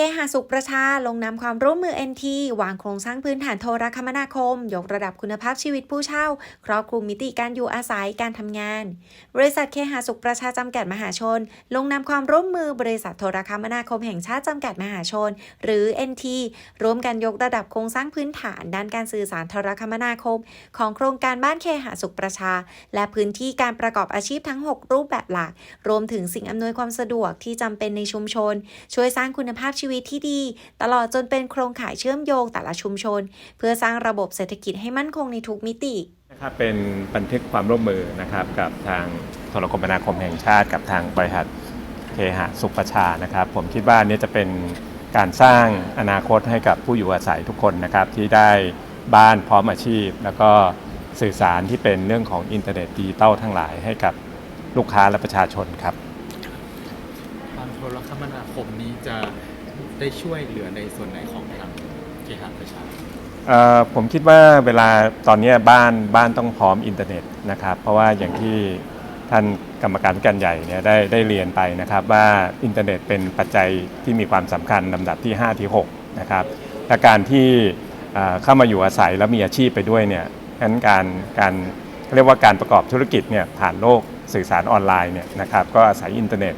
เคหาสุขประชาลงนามความร่วมมือ NT วางโครงสร้างพื้นฐานโทรคมนาคม ยกระดับคุณภาพชีวิตผู้เช่า ครอบคลุมมิติการอยู่อาศัยการทำงาน บริษัทเคหาสุขประชาจำกัดมหาชน ลงนามความร่วมมือบริษัทโทรคมนาคมแห่งชาติจำกัดมหาชน หรือ NT ร่วมกันยกระดับโครงสร้างพื้นฐานด้านการสื่อสารโทรคมนาคม ของโครงการบ้านเคหาสุขประชา และพื้นที่การประกอบอาชีพทั้ง 6 รูปแบบหลัก รวมถึงสิ่งอำนวยความสะดวกที่จำเป็นในชุมชน ช่วยสร้างคุณภาพชีวิตที่ดี ตลอดจนเป็นโครงข่ายเชื่อมโยงแต่ละชุมชน เพื่อสร้างระบบเศรษฐกิจให้มั่นคงในทุกมิตินะครับเป็นบันทึกความร่วมมือนะครับกับทางโทรคมนาคมแห่งชาติ กับทางบริษัทเคหะสุขประชานะครับ ผมคิดว่าอันนี้จะเป็นการสร้างอนาคตให้กับผู้อยู่อาศัยทุกคนนะครับ ที่ได้บ้านพร้อมอาชีพ แล้วก็สื่อสารที่เป็นเรื่องของอินเทอร์เน็ตดิจิตอลทั้งหลายให้กับลูกค้าและประชาชนครับทางโทรคมนาคมนี้จะ ได้ช่วยเหลือในส่วนไหนของทางเคหะประชา เอ่อผมคิดว่าเวลาตอนเนี้ยบ้านบ้านต้องพร้อมอินเทอร์เน็ตนะครับ เพราะว่าอย่างที่ท่านกรรมการผู้การใหญ่เนี่ยได้ได้เรียนไปนะครับ ว่าอินเทอร์เน็ตเป็นปัจจัยที่มีความสำคัญลำดับที่ 5 ที่6นะครับและการที่เอ่อเข้ามาอยู่อาศัยแล้วมีอาชีพไปด้วยเนี่ยงั้นการการเรียกว่าการประกอบธุรกิจเนี่ยผ่านโลกสื่อสารออนไลน์เนี่ยนะครับก็อาศัยอินเทอร์เน็ต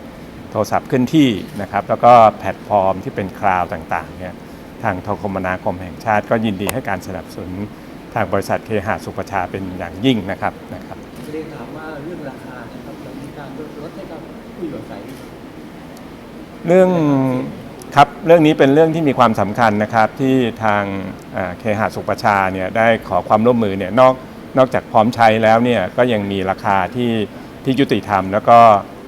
โทรศัพท์ขึ้นที่นะครับ แล้วก็แพลตฟอร์มที่เป็นคลาวด์ต่างๆเนี่ยทางโทรคมนาคมแห่งชาติ ก็ยินดีให้การสนับสนุนทางบริษัทเคหะสุขประชาเป็นอย่างยิ่งนะครับนะครับเรียนถามว่าเรื่องราคานะครับจะมีการลดให้กับผู้อยู่อาศัยเรื่องครับเรื่องนี้เป็นเรื่องที่มีความสำคัญนะครับที่ทางเอ่อเคหะสุขประชาเนี่ยได้ขอความร่วมมือเนี่ยนอกนอกจากพร้อมใช้แล้วเนี่ยก็ยังมีราคาที่ที่ยุติธรรม แล้วก็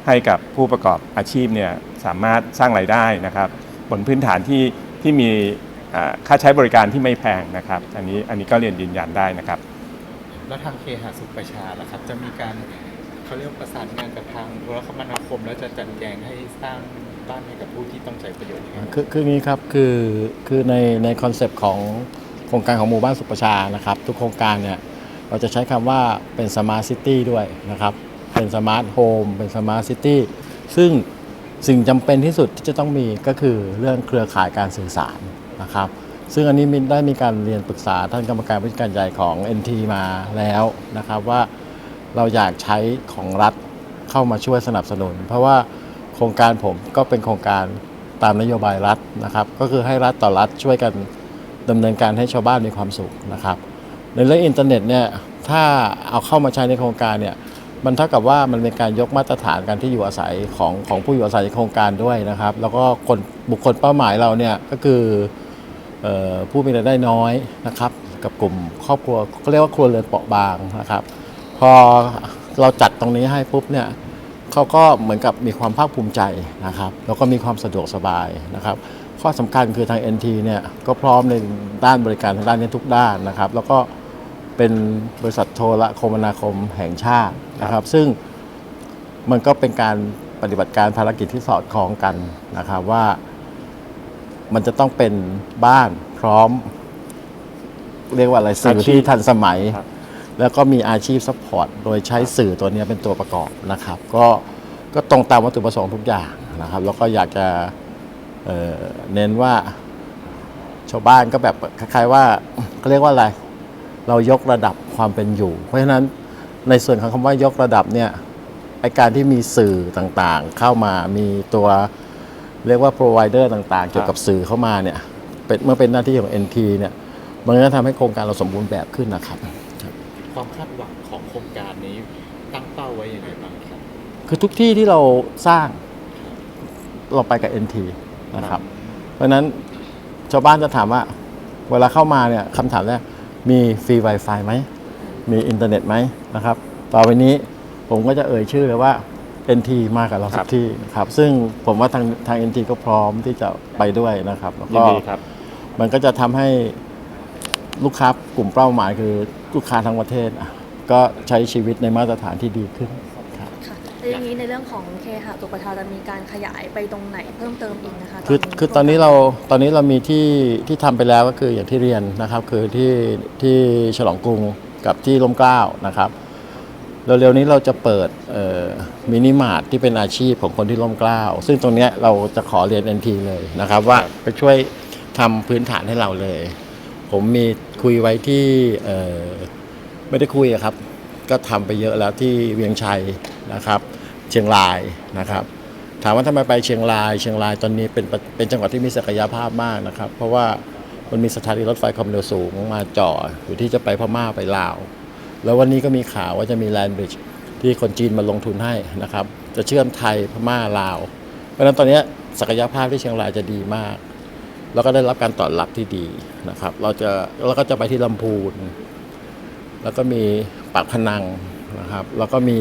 ให้กับผู้ประกอบอาชีพเนี่ยสามารถสร้างรายได้นะครับ บนพื้นฐานที่ที่มีเอ่อค่าใช้บริการที่ไม่แพงนะครับ อันนี้อันนี้ก็เรียนยืนยันได้นะครับ แล้วทางเคหะสุขประชาล่ะครับ จะมีการเขาเรียกว่าประสานงานกับทางโทรคมนาคม แล้วจะจัดแจงให้สร้างบ้านให้กับผู้ที่ต้องใช้ประโยชน์ยังไงคือคืออย่างนี้ครับคือคือในในคอนเซปต์ของโครงการของหมู่บ้านสุขประชานะครับ ทุกโครงการเนี่ยเราจะใช้คำว่าเป็นสมาร์ทซิตี้ด้วยนะครับ เป็นสมาร์ทโฮมเป็นสมาร์ทซิตี้ซึ่งสิ่งจำเป็นที่สุดที่จะต้องมีก็คือเรื่องเครือข่ายการสื่อสารนะครับ ซึ่งอันนี้มินได้มีการเรียนปรึกษาท่านกรรมการผู้จัดการใหญ่ของ NT มาแล้วนะครับว่าเราอยากใช้ของรัฐเข้ามาช่วยสนับสนุน เพราะว่าโครงการผมก็เป็นโครงการตามนโยบายรัฐนะครับ ก็คือให้รัฐต่อรัฐช่วยกันดำเนินการให้ชาวบ้านมีความสุขนะครับ ในเรื่องอินเทอร์เน็ตเนี่ยถ้าเอาเข้ามาใช้ในโครงการเนี่ย มันเท่ากับว่ามันเป็นการยกมาตรฐานการที่อยู่อาศัยของของผู้อยู่อาศัยในโครงการด้วยนะครับ แล้วก็คนบุคคลเป้าหมายเราเนี่ยก็คือออผู้มีรายได้น้อยนะครับ กับกลุ่มครอบครัวก็เรียกว่าครัวเรือนเปราะบางนะครับ พอเราจัดตรงนี้ให้ปุ๊บเนี่ยเขาก็เหมือนกับมีความภาคภูมิใจนะครับ แล้วก็มีความสะดวกสบายนะครับ ข้อสำคัญคือทาง NT เนี่ยก็พร้อมในด้านบริการทางด้านนี้ทุกด้านนะครับ แล้วก็ เป็นบริษัทโทรคมนาคมแห่งชาตินะครับ ซึ่งมันก็เป็นการปฏิบัติการภารกิจที่สอดคล้องกันนะครับว่ามันจะต้องเป็นบ้านพร้อม เรียกว่าอะไรสื่ออาชีพที่ทันสมัยครับแล้วก็มีอาชีพซัพพอร์ตโดยใช้สื่อตัวเนี้ยเป็นตัวประกอบนะครับ ก็ก็ตรงตามวัตถุประสงค์ทุกอย่างนะครับ แล้วก็อยากจะเอ่อเน้นว่าชาวบ้านก็แบบคล้ายๆว่าเขาเรียกว่าอะไร เรายกระดับความเป็นอยู่ เพราะฉะนั้นในส่วนของคำว่ายกระดับเนี่ยไอการที่มีสื่อต่างๆ เข้ามามีตัวเรียกว่า provider ต่างๆ เกี่ยวกับสื่อเข้ามาเนี่ยเป็นเมื่อเป็นหน้าที่ของ NT เนี่ยมันก็ทำให้โครงการเราสมบูรณ์แบบขึ้นนะครับ ความคาดหวังของโครงการนี้ตั้งเป้าไว้ยังไงบ้างครับ คือทุกที่ที่เราสร้างเราไปกับ NT นะครับ เพราะฉะนั้นชาวบ้านจะถามว่า เวลาเข้ามาเนี่ยคำถามแรก มีฟรี Wi-Fi ไหม มีอินเทอร์เน็ตไหมนะครับ ต่อไปนี้ผมก็จะเอ่ยชื่อเลยว่า NT มากับเราครัสับกที่ครับ ซึ่งผมว่าทางทาง NT ก็พร้อมที่จะไปด้วยนะครับแล้วยินก็ดีครับ มันก็จะทำให้ลูกค้ากลุ่มเป้าหมายคือลูกค้าทั้งประเทศอะก็ใช้ชีวิตในมาตรฐานที่ดีขึ้น ค่ะแล้วอย่างนี้ในเรื่องของเคหะสุขประชาจะมีการขยายไปตรงไหนเพิ่มเติมอีกนะคะคือคือตอนนี้เราตอนนี้เรามีที่ที่ทำไปแล้วก็คืออย่างที่เรียนนะครับ คือที่ที่ฉลองกรุงกับที่ร่มเกล้านะครับเร็วๆนี้เราจะเปิดมินิมาร์ทที่เป็นอาชีพของคนที่ร่มเกล้าซึ่งตรงเนี้ยเราจะขอเรียน NT เลยนะครับ ว่าไปช่วยทำพื้นฐานให้เราเลย ผมมีคุยไว้ที่เอ่อไม่ได้คุยอะครับ ก็ทำไปเยอะแล้วที่เวียงชัยนะครับ เชียงรายนะครับถามว่าทำไมไปเชียงราย เชียงรายตอนนี้เป็นเป็นจังหวัดที่มีศักยภาพมากนะครับ เพราะว่ามันมีสถานีรถไฟความเร็วสูงมาจ่ออยู่ที่จะไปพม่าไปลาว แล้ววันนี้ก็มีข่าวว่าจะมีแลนบริดจ์ที่คนจีนมาลงทุนให้นะครับ จะเชื่อมไทยพม่าลาว เพราะฉะนั้นตอนนี้ศักยภาพที่เชียงรายจะดีมาก แล้วก็ได้รับการตอบรับที่ดีนะครับ เราจะเราก็จะไปที่ลำพูน แล้วก็มี ปากพนังนะครับแล้วก็มี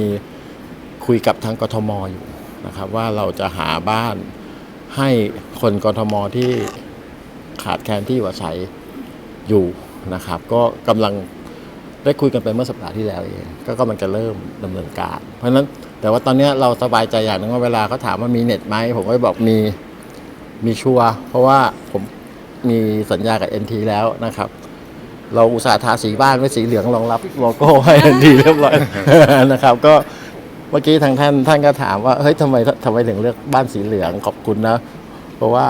คุยกับทางกทมอยู่นะครับ ว่าเราจะหาบ้านให้คนกทมที่ขาดแคลนที่อยู่อาศัยอยู่นะครับ ก็กำลังได้คุยกันไปเมื่อสัปดาห์ที่แล้วเองก็กำลังจะเริ่มดำเนินการ เพราะฉะนั้นแต่ว่าตอนนี้เราสบายใจอย่างหนึงว่าเวลาเขาถามว่ามีเน็ตไหมผมก็บอกมีมีชัวเพราะว่าผมมีสัญญากับ NT แล้วนะครับ เราอุตส่าห์ทาสีบ้านไว้สีเหลืองรองรับโลโก้ให้ดีเรียบร้อยนะครับ ก็เมื่อกี้ทางท่านท่านก็ถามว่าเฮ้ยทำไมทำไมถึงเลือกบ้านสีเหลืองขอบคุณนะ เพราะว่า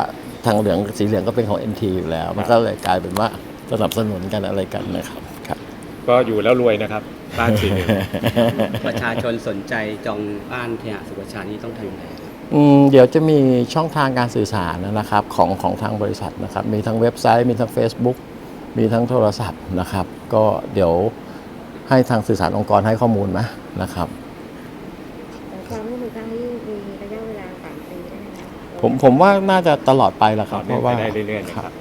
ทางเหลืองสีเหลืองก็เป็นของ NT อยู่แล้ว มันก็เลยกลายเป็นว่าสนับสนุนกันอะไรกันนะครับครับ ก็อยู่แล้วรวยนะครับบ้านสีเหลืองประชาชนสนใจจองบ้านเคหะสุขประชานี่ต้องทำยังไงครับอืมเดี๋ยวจะมีช่องทางการสื่อสารนะครับของของทางบริษัทนะครับ มีทั้งเว็บไซต์มีทั้ง Facebook มีทั้งโทรศัพท์นะครับ ก็เดี๋ยวให้ทางสื่อสารองค์กรให้ข้อมูลไหมนะครับความร่วมมือครั้งนี้มีระยะเวลาสามปีได้ไหมคะผมผมว่าน่าจะตลอดไปแหละคต่รัอบเพเนื่องราะไปว่าได้เรื่อยๆนะครับ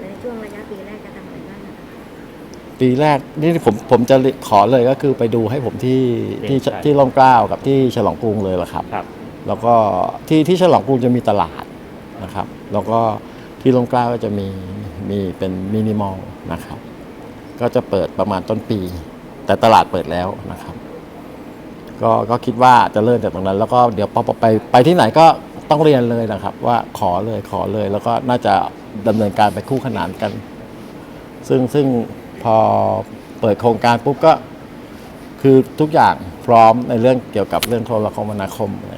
ในช่วงระยะปีแรกจะทำอะไรบ้างนะคะปีแรกนี่ผมผมจะขอเลยก็คือไปดูให้ผมที่ที่ใช่ ที่ร่มเกล้ากับที่ฉลองกรุงเลยละครับ ครับ แล้วก็ที่ที่ฉลองกรุงจะมีตลาดนะครับ แล้วก็ที่ร่มเกล้าก็จะมี มีเป็นมินิมอลนะครับ ก็จะเปิดประมาณต้นปี แต่ตลาดเปิดแล้วนะครับ ก็ก็คิดว่าจะเริ่มจากตรงนั้น แล้วก็เดี๋ยวพอไปไปที่ไหนก็ต้องเรียนเลยนะครับ ว่าขอเลยขอเลยแล้วก็น่าจะดำเนินการไปคู่ขนานกัน ซึ่งซึ่งพอเปิดโครงการปุ๊บก็คือทุกอย่างพร้อมในเรื่องเกี่ยวกับเรื่องโทรคมนาคมอะไร